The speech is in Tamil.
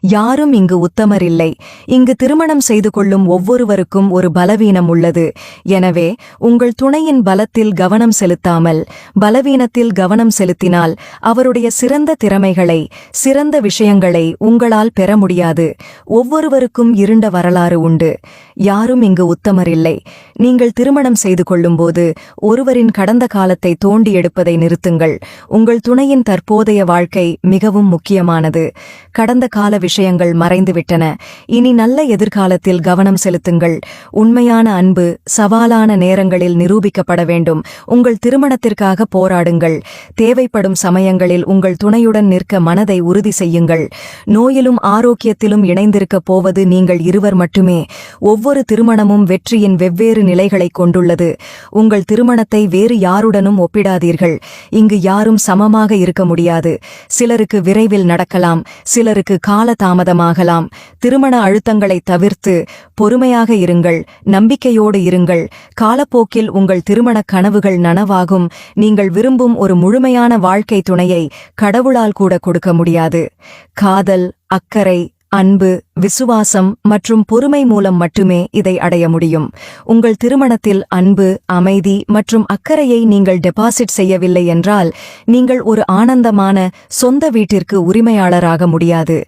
யாரும் இங்கு உத்தமரில்லை. இங்கு திருமணம் செய்து கொள்ளும் ஒவ்வொருவருக்கும் ஒரு பலவீனம் உள்ளது. எனவே உங்கள் துணையின் பலத்தில் கவனம் செலுத்தாமல் பலவீனத்தில் கவனம் செலுத்தினால் அவருடைய சிறந்த திறமைகளை சிறந்த விஷயங்களை உங்களால் பெற முடியாது. ஒவ்வொருவருக்கும் இருண்ட வரலாறு உண்டு. யாரும் இங்கு உத்தமரில்லை. நீங்கள் திருமணம் செய்து கொள்ளும்போது ஒருவரின் கடந்த காலத்தை தோண்டி எடுப்பதை நிறுத்துங்கள். உங்கள் துணையின் தற்போதைய வாழ்க்கை மிகவும் முக்கியமானது. கடந்த கால விஷயங்கள் மறைந்துவிட்டன. இனி நல்ல எதிர்காலத்தில் கவனம் செலுத்துங்கள். உண்மையான அன்பு சவாலான நேரங்களில் நிரூபிக்கப்பட வேண்டும். உங்கள் திருமணத்திற்காக போராடுங்கள். தேவைப்படும் சமயங்களில் உங்கள் துணையுடன் நிற்க மனதை உறுதி செய்யுங்கள். நோயிலும் ஆரோக்கியத்திலும் இணைந்திருக்கப் போவது நீங்கள் இருவர் மட்டுமே. ஒவ்வொரு திருமணமும் வெற்றியின் வெவ்வேறு நிலைகளை கொண்டுள்ளது. உங்கள் திருமணத்தை வேறு யாருடனும் ஒப்பிடாதீர்கள். இங்கு யாரும் சமமாக இருக்க முடியாது. சிலருக்கு விரைவில் நடக்கலாம். சிலருக்கு கால தாமதமாகலாம். திருமண அழுத்தங்களை தவிர்த்து பொறுமையாக இருங்கள் நம்பிக்கையோடு இருங்கள். காலப்போக்கில் உங்கள் திருமணக் கனவுகள் நனவாகும். நீங்கள் விரும்பும் ஒரு முழுமையான வாழ்க்கை துணையை கடவுளால் கூட கொடுக்க முடியாது. காதல் அக்கறை அன்பு விசுவாசம் மற்றும் பொறுமை மூலம் மட்டுமே இதை அடைய முடியும். உங்கள் திருமணத்தில் அன்பு அமைதி மற்றும் அக்கறையை நீங்கள் டெபாசிட் செய்யவில்லை என்றால் நீங்கள் ஒரு ஆனந்தமான சொந்த வீட்டிற்கு உரிமையாளராக முடியாது.